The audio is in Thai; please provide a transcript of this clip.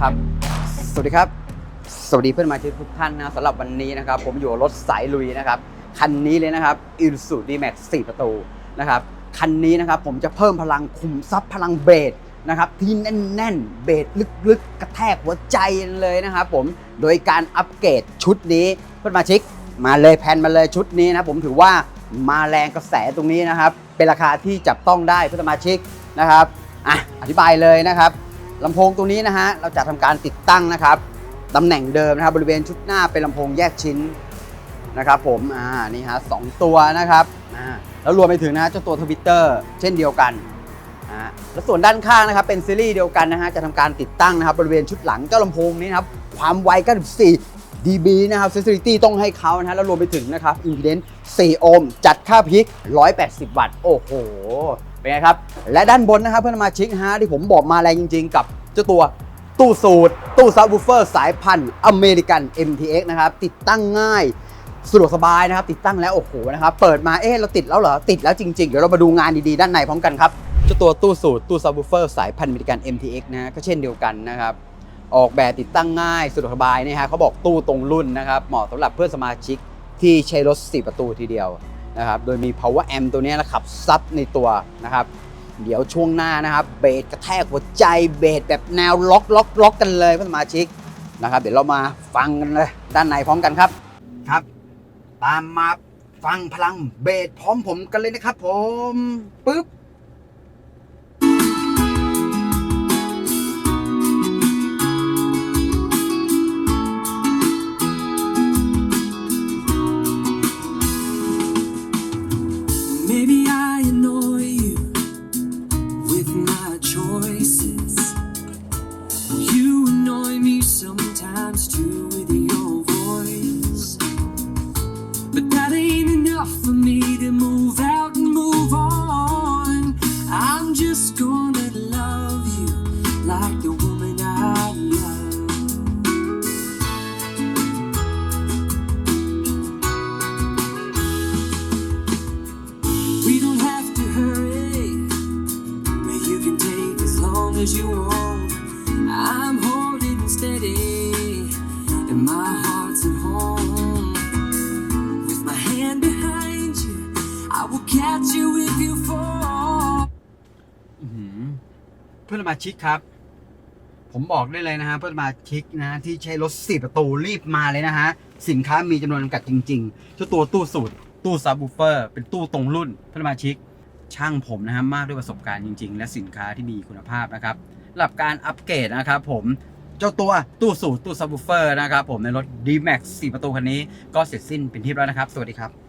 ครับ สวัสดีครับ สวัสดีเพื่อนสมาชิกทุกท่านนะสำหรับวันนี้นะครับ ผมอยู่รถสายลุยนะครับ คันนี้เลยนะครับ i l s u d D-Max 4ประตูนะครับ คันนี้นะครับผมจะเพิ่มพลังคุมซับพลังเบสนะครับที่แน่นๆ เบสลึกๆ กระแทกหัวใจเลยนะครับผมโดยการอัปเกรดชุดนี้เพื่อนสมาชิกมาเลยแพนมาเลยชุดนี้นะผมถือว่ามาแรงกระแสตรงนี้นะครับ เป็นราคาที่จับต้องได้เพื่อนสมาชิกนะครับอะอธิบายเลยนะครับ ลำโพงตัวนี้นะฮะเราจะทำการติดตั้งนะครับตำแหน่งเดิมนะครับบริเวณชุดหน้าเป็นลำโพงแยกชิ้นนะครับผมอ่านี่ฮะสองตัวนะครับอ่าแล้วรวมไปถึงนะฮะเจ้าตัวทวิตเตอร์เช่นเดียวกันอ่าแล้วส่วนด้านข้างนะครับเป็นซีรีส์เดียวกันนะฮะจะทำการติดตั้งนะครับบริเวณชุดหลังเจ้าลำโพงนี้นะครับความไว94 dB นะครับ sensitivity ต้องให้เขานะฮะแล้วรวมไปถึงนะครับ impedance 4 โอห์มจัดค่าพิก 180 วัตต์ โอ้โห เป็นไงครับ และด้านบนนะครับเพื่อนสมาชิกฮะที่ผมบอกมาแรงจริง ๆ กับ จ้าตัวตู้สูตร ตู้ซับวูเฟอร์สายพันธุ์อเมริกัน MTX นะครับ ติดตั้งง่ายสะดวกสบายนะครับ ติดตั้งแล้ว โอ้โหนะครับ เปิดมาเอ๊ะเราติดแล้วเหรอ ติดแล้วจริง ๆ เดี๋ยวเรามาดูงานดีๆ ด้านในพร้อมกันครับเจ้าตัวตู้สูตร ตู้ซับวูเฟอร์สายพันธุ์อเมริกัน MTX นะก็เช่นเดียวกันนะครับออกแบบติดตั้งง่ายสะดวกสบายนะฮะเขาบอกตู้ตรงรุ่นนะครับเหมาะสำหรับเพื่อนสมาชิกที่ใช้รถ 4 ประตูทีเดียวนะครับโดยมี power amp ตัวนี้นะขับซับในตัวนะครับ เดี๋ยวช่วงหน้านะครับ เบสกระแทกหัวใจเบสแบบแนวล็อกล็อกล็อกกันเลยเพื่อนสมาชิกนะครับ เดี๋ยวเรามาฟังกันเลยด้านในพร้อมกันครับครับ ตามมาฟังพลังเบสพร้อมผมกันเลยนะครับ ผมปึ๊บ enough for me to move out and move on. I'm just gonna love you like the woman I love. We don't have to hurry, but you can take as long as you want. I'm holding steady, and my heart's เพื่อนสมาชิกครับ ผมบอกได้เลยนะฮะเพื่อนสมาชิกนะที่ใช้รถสี่ประตูรีบมาเลยนะฮะสินค้ามีจำนวนจำกัดจริงๆเจ้าตัวตู้สูตร ตู้ซับวูเฟอร์เป็นตู้ตรงรุ่นเพื่อนสมาชิกช่างผมนะฮะมากด้วยประสบการณ์จริง ๆ และสินค้าที่มีคุณภาพนะครับหรับการอัปเกรดนะครับผมเจ้าตัวตู้สูตรตู้ซับวูเฟอร์นะครับผมในรถ D-Max 4 ประตูคันนี้ก็เสร็จสิ้นเป็นที่เรียบร้อยนะครับ สวัสดีครับ